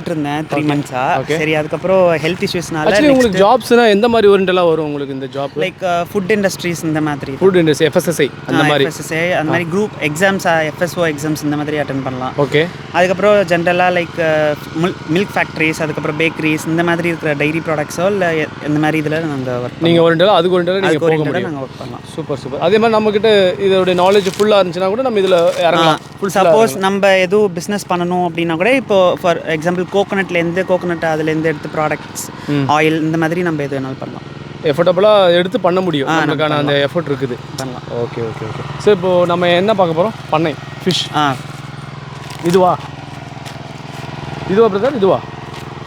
இருந்தேன் த்ரீ மந்த்ஸா. சரி அதுக்கப்புறம் ஹெல்த் இஷ்யூஸ்னால உங்களுக்கு ஜாப்ஸ்னா எந்த மாதிரி ஓரியன்டெல்லாம் வரும் உங்களுக்கு இந்த ஜாப் லைக் ஃபுட் இண்டஸ்ட்ரீஸ் இந்த மாதிரி ஃபுட் இண்டஸ்ட்ரி எஃப்எஸ்எஸ்ஐ அந்த மாதிரி. FSSA, அந்த மாதிரி குரூப் எக்ஸாம்ஸ் எஃப்எஸ்ஓ எக்ஸாம்ஸ் இந்த மாதிரி அட்டன் பண்ணலாம். ஓகே அதுக்கப்புறம் ஜென்ரலாக லைக் மில்க் ஃபேக்ட்ரிஸ் அதுக்கப்புறம் பேக்கரிஸ் இந்த மாதிரி இருக்கிற டைரி ப்ராடக்ட்ஸோ இல்லை இந்த மாதிரி இதில் நாங்கள் ஒர்க் நீங்கள் ஓரியன்டெல்லாம் அதுக்கு ஓரியன்டெல்லாம் நீங்கள் போக முடியும். நாங்கள் ஒர்க் பண்ணலாம். சூப்பர் சூப்பர் அதே மாதிரி நம்மக்கிட்ட இதோட நாலேஜ் ஃபுல்லாக இருந்துச்சுன்னா கூட நம்ம இதில் இறங்கலாம். ஃபுல் சப்போஸ் நம்ம எதுவும் பிஸ்னஸ் பண்ணணும் அப்படின்னா கூட இப்போ ஃபார் எக்ஸாம்பிள் கோகோனட்லேருந்து கோகோனட் அதுலேருந்து எடுத்து ப்ராடக்ட்ஸ் ஆயில் இந்த மாதிரி நம்ம எது வேணாலும் பண்ணலாம். எஃபர்டபுளாக எடுத்து பண்ண முடியும். நம்மளுக்கான அந்த எஃபர்ட் இருக்குது. பண்ணலாம். ஓகே ஓகே ஓகே ஸோ இப்போ நம்ம என்ன பார்க்க போகிறோம் பண்ணை ஃபிஷ் ஆ. இதுவா? இதுவா பிரதர் இதுவா?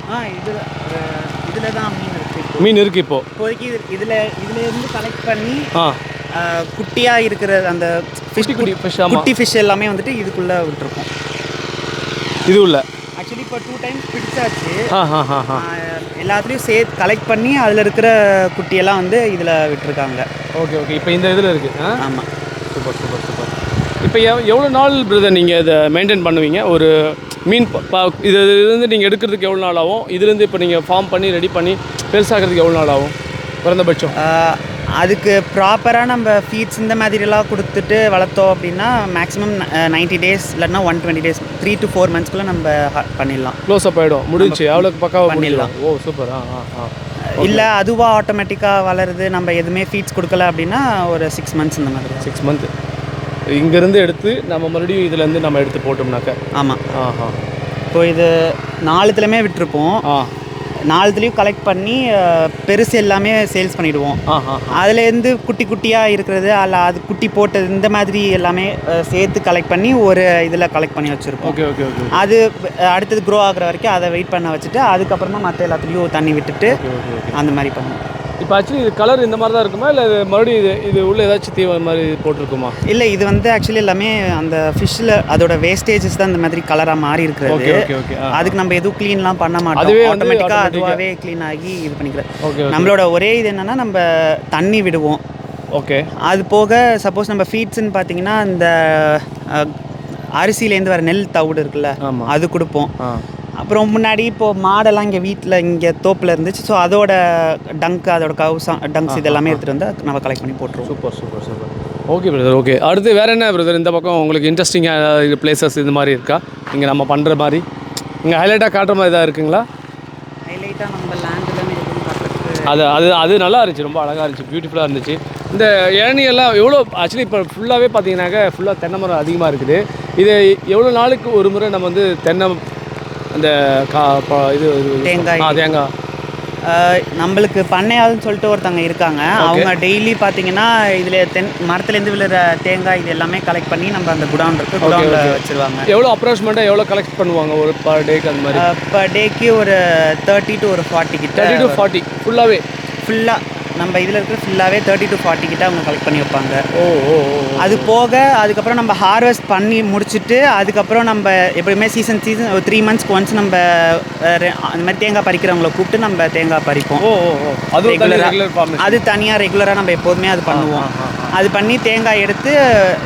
ஆ இதில் இதில் தான் மீன் இருக்குது மீன் இருக்குது இப்போ. இப்போதைக்கு இது இதில் இதுலேருந்து கலெக்ட் பண்ணி ஆ. ஆ, குட்டியா இருக்கிற அந்த ஃபிஷ் குட்டி ஃபிஷ் குட்டி ஃபிஷ் எல்லாமே வந்துட்டு இதுக்குள்ளே விட்டுருக்கோம். இது உள்ள? ஆக்சுவலி இப்போ டூ டைம்ஸ் பிடிச்சாச்சு. எல்லாத்துலேயும் சேர்த்து கலெக்ட் பண்ணி அதில் இருக்கிற குட்டியெல்லாம் வந்து இதில் விட்டுருக்காங்க. ஓகே ஓகே இப்போ இந்த இதில் இருக்குது ஆமாம் சூப்பர் சூப்பர் சூப்பர் இப்போ எவ் எவ்வளோ நாள் பிரதர் நீங்கள் இதை மெயின்டைன் பண்ணுவீங்க? ஒரு மீன் இது இதுலேருந்து நீங்கள் எடுக்கிறதுக்கு எவ்வளோ நாள் ஆகும்? இதுலேருந்து இப்போ நீங்கள் ஃபார்ம் பண்ணி ரெடி பண்ணி பெருசாகிறதுக்கு எவ்வளோ நாள் ஆகும்? குறைந்தபட்சம். அதுக்கு ப்ராப்பராக நம்ம ஃபீட்ஸ் இந்த மாதிரிலாம் கொடுத்துட்டு வளர்த்தோம் அப்படின்னா மேக்ஸிமம் நைன்டி டேஸ் இல்லைன்னா one twenty days three to four மந்த்ஸ்க்குள்ளே நம்ம பண்ணிடலாம். க்ளோஸ் அப் ஆகிடும் முடிஞ்சு அவ்வளோக்கு பக்காவாக பண்ணிடலாம். ஓ சூப்பர் ஆ ஆ ஆ. இல்லை அதுவாக ஆட்டோமேட்டிக்காக வளருது. நம்ம எதுவுமே ஃபீட்ஸ் கொடுக்கல அப்படின்னா ஒரு சிக்ஸ் மந்த்ஸ் இந்த மாதிரி சிக்ஸ் மந்த் இங்கேருந்து எடுத்து நம்ம மறுபடியும் இதுலேருந்து நம்ம எடுத்து போட்டோம்னாக்க. ஆமாம் ஆஹா. இப்போ இது நாலுத்துலேயுமே விட்டுருப்போம். ஆ நாலுத்துலேயும் கலெக்ட் பண்ணி பெருசு எல்லாமே சேல்ஸ் பண்ணிவிடுவோம் அதுலேருந்து குட்டி குட்டியாக இருக்கிறது அல்ல அது குட்டி போட்டது இந்த மாதிரி எல்லாமே சேர்த்து கலெக்ட் பண்ணி ஒரு இதில் கலெக்ட் பண்ணி வச்சுருப்போம். Okay okay okay. அது அடுத்தது க்ரோ ஆகுற வரைக்கும் அதை வெயிட் பண்ண வச்சுட்டு அதுக்கப்புறம் மற்ற எல்லாத்துலேயும் தண்ணி விட்டுட்டு அந்த மாதிரி பண்ணுவோம். இப்போ ஆக்சுவலி இது கலர் இந்த மாதிரி தான் இருக்குமா? இல்லை மறுபடியும் இது இது உள்ள ஏதாச்சும் தீவ மாதிரி போட்டிருக்குமா? இல்லை இது வந்து ஆக்சுவலி எல்லாமே அந்த ஃபிஷ்ஷில் அதோட வேஸ்டேஜஸ் தான் இந்த மாதிரி கலராக மாறி இருக்கிறது. அதுக்கு நம்ம எதுவும் க்ளீன்லாம் பண்ண மாட்டோம். அதுவே ஆட்டோமேட்டிக்காக அதுவாகவே க்ளீன் ஆகி இது ஓகே நம்மளோட ஒரே இது என்னன்னா நம்ம தண்ணி விடுவோம். ஓகே. அது போக சப்போஸ் நம்ம ஃபீட்ஸ்ன்னு பார்த்தீங்கன்னா இந்த அரிசியிலேருந்து வர நெல் தவிடு இருக்குல்ல அது கொடுப்போம். அப்புறம் முன்னாடி இப்போது மாடெல்லாம் இங்கே வீட்டில் இங்கே தோப்பில் இருந்துச்சு. ஸோ அதோட டங்க் அதோட கவுசா டங்க்ஸ் இதெல்லாமே எடுத்துகிட்டு வந்து நம்ம கலெக்ட் பண்ணி போட்டுருவோம். Super super super. Okay brother okay அடுத்து வேறு என்ன பிரதர் இந்த பக்கம் உங்களுக்கு இன்ட்ரெஸ்டிங்காக பிளேசஸ் இது மாதிரி இருக்கா? இங்கே நம்ம பண்ணுற மாதிரி. இங்கே ஹைலைட்டாக காட்டுற மாதிரி ஏதாவது இருக்குங்களா? ஹைலைட்டாக நம்ம லேண்ட் எல்லாமே எதுவும் காட்டுறதுக்கு அது அது அது நல்லா இருந்துச்சு. ரொம்ப அழகாக இருந்துச்சு. பியூட்டிஃபுல்லாக இருந்துச்சு. இந்த இளநீ எல்லாம் எவ்வளோ ஆக்சுவலி இப்போ ஃபுல்லாகவே பார்த்தீங்கன்னாக்க ஃபுல்லாக தென்னை மரம் அதிகமாக இருக்குது. இது எவ்வளோ நாளுக்கு ஒரு முறை நம்ம வந்து தென்னை அந்த கா இது தேங்காய். தேங்காய். நம்மளுக்கு பண்ணையாள்னு சொல்லிட்டு ஒருத்தவங்க இருக்காங்க. அவங்க டெய்லி பார்த்தீங்கன்னா இதில் தென் மரத்துலேருந்து விழுற தேங்காய் இது எல்லாமே கலெக்ட் பண்ணி நம்ம அந்த குடவுன் இருக்கு குடவுனில் வச்சிருவாங்க. எவ்வளோ அப்ராக்சிமேட்டாக எவ்வளோ கலெக்ட் பண்ணுவாங்க ஒரு பர் டேக்கு அந்த மாதிரி? பர் டேக்கு ஒரு தேர்ட்டி டு ஒரு ஃபார்ட்டி கிட்ட தேர்ட்டி டு ஃபார்ட்டி ஃபுல்லாகவே ஃபுல்லாக நம்ம இதில் இருக்கிற ஃபுல்லாகவே தேர்ட்டி டு ஃபார்ட்டி கிட்ட அவங்க கலெக்ட் பண்ணி வைப்பாங்க. ஓ ஓ அது போக அதுக்கப்புறம் நம்ம ஹார்வெஸ்ட் பண்ணி முடிச்சுட்டு அதுக்கப்புறம் நம்ம எப்படியுமே சீசன் சீசன் ஒரு த்ரீ மந்த்ஸ்க்கு ஒன்ஸ் நம்ம அந்த மாதிரி தேங்காய் பறிக்கிறவங்கள கூப்பிட்டு நம்ம தேங்காய் பறிப்போம். ஓ ஓ அது Regular-ஆ. ரெகுலர் ஃபார்மேஷன் அது தனியாக ரெகுலராக நம்ம எப்போதுமே அது பண்ணுவோம். அது பண்ணி தேங்காய் எடுத்து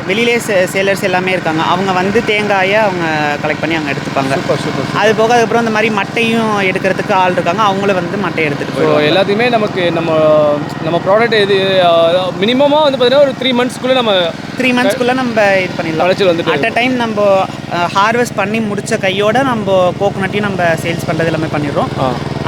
வெளியிலே சேலர்ஸ் எல்லாமே இருக்காங்க. அவங்க வந்து தேங்காயை அவங்க கலெக்ட் பண்ணி அவங்க எடுத்துப்பாங்க. அது போக அதுக்கப்புறம் இந்த மாதிரி மட்டையும் எடுக்கிறதுக்கு ஆள் இருக்காங்க. அவங்களும் வந்து மட்டை எடுத்துகிட்டு போயிடுவாங்க. எல்லாத்தையுமே நமக்கு நம்ம நம்ம ப்ராடக்ட் இது மினிமமாக வந்து பார்த்தீங்கன்னா ஒரு த்ரீ மந்த்ஸ்க்குள்ளே நம்ம த்ரீ மந்த்ஸ்க்குள்ளே நம்ம இது பண்ணிடலாம். விளைச்சல் வந்துட்டு அட் அ டைம் நம்ம ஹார்வெஸ்ட் பண்ணி முடிச்ச கையோட நம்ம கோகோனட்டையும் நம்ம சேல்ஸ் பண்ணுறது எல்லாமே பண்ணிடுறோம்.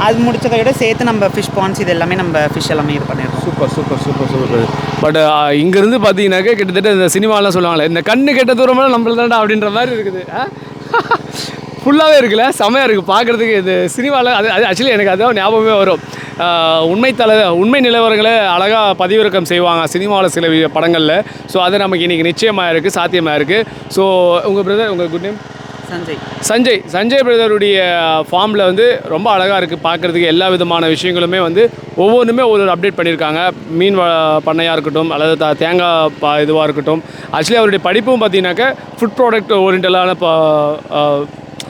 அது முடிச்ச கையோட சேர்த்து நம்ம ஃபிஷ் பான்ஸ் இது எல்லாமே நம்ம ஃபிஷ் எல்லாமே இது பண்ணிடுறோம். Super super super super. But இங்கேருந்து பார்த்தீங்கன்னாக்க கிட்டத்தட்ட இந்த சினிமாலாம் சொல்லுவாங்களே இந்த கண்ணு கெட்ட தூரமெல்லாம் நம்மள தான்டா அப்படின்ற மாதிரி இருக்குது. ஃபுல்லாகவே இருக்குல்ல செமையாக இருக்குது பார்க்குறதுக்கு இது சினிமாவில் அது அது ஆக்சுவலி எனக்கு அதான் ஞாபகமே வரும். உண்மை தலை உண்மை நிலவரங்களை அழகாக பதிவிறக்கம் செய்வாங்க சினிமாவில் சில படங்களில். ஸோ அது நமக்கு இன்றைக்கி நிச்சயமாக இருக்குது சாத்தியமாக இருக்குது ஸோ உங்கள் பிரதர் உங்கள் குட் நேம் சஞ்சய். சஞ்சய். சஞ்சய் பிரதருடைய ஃபார்மில் வந்து ரொம்ப அழகாக இருக்குது பார்க்குறதுக்கு எல்லா விதமான விஷயங்களுமே வந்து ஒவ்வொன்றுமே ஒரு அப்டேட் பண்ணியிருக்காங்க. மீன் வ- பண்ணையாக இருக்கட்டும் அல்லது த தேங்காய் பா இதுவாக இருக்கட்டும். ஆக்சுவலி அவருடைய படிப்பும் பார்த்தீங்கன்னாக்க ஃபுட் ப்ராடக்ட் ஓரியன்டலான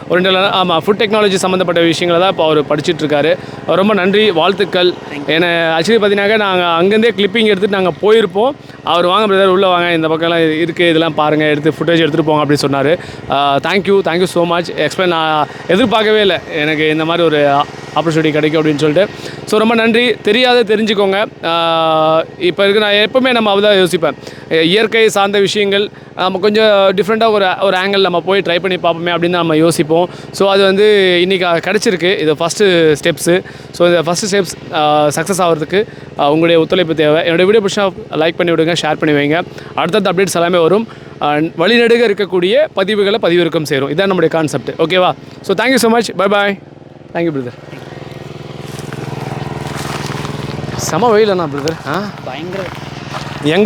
ஒரு ரெண்டு ஆமாம் ஃபுட் டெக்னாலஜி சம்மந்தப்பட்ட விஷயங்களை தான் இப்போ அவர் படிச்சுட்ருக்காரு. அவர் ரொம்ப நன்றி வாழ்த்துக்கள். ஏன்னா ஆக்சுவலி பார்த்தீங்கன்னாக்கா நாங்கள் அங்கேருந்தே கிளிப்பிங் எடுத்துட்டு நாங்கள் போயிருப்போம். அவர் வாங்க பிரதர் உள்ளே வாங்க இந்த பக்கம்லாம் இருக்குது இதெல்லாம் பாருங்கள் எடுத்து ஃபுட்டேஜ் எடுத்துகிட்டு போங்க அப்படின்னு சொன்னார். Thank you thank you so much explain நான் எதிர்பார்க்கவே இல்லை. எனக்கு இந்த மாதிரி ஒரு ஆப்பர்ச்சுனிட்டி கிடைக்கும் அப்படின்னு சொல்லிட்டு. ஸோ ரொம்ப நன்றி. தெரியாத தெரிஞ்சுக்கோங்க. இப்போ இருக்கு நான் எப்போவுமே நம்ம தான் யோசிப்பேன். இயற்கை சார்ந்த விஷயங்கள் நம்ம கொஞ்சம் டிஃப்ரெண்ட்டாக ஒரு ஒரு ஆங்கிள் நம்ம போய் ட்ரை பண்ணி பார்ப்போமே அப்படின்னு நம்ம யோசிப்போம். ஸோ அது வந்து இன்றைக்கி கிடச்சிருக்கு. இது ஃபஸ்ட்டு ஸ்டெப்ஸு ஸோ இந்த ஃபஸ்ட்டு ஸ்டெப்ஸ் சக்ஸஸ் ஆகிறதுக்கு உங்களுடைய ஒத்துழைப்பு தேவை. என்னோடய வீடியோ பிடிச்சா லைக் பண்ணி விடுங்க ஷேர் பண்ணி வைங்க. அடுத்தடுத்த அப்டேட்ஸ் எல்லாமே வரும். வழிநடுக இருக்கக்கூடிய பதிவுகளை பதிவிறக்கம் சேரும். இதான் நம்முடைய கான்செப்ட் ஓகேவா so thank you so much bye bye thank you brother செம வெயில் அண்ணா பிரதர் ஆ? பயங்கர எங்கள்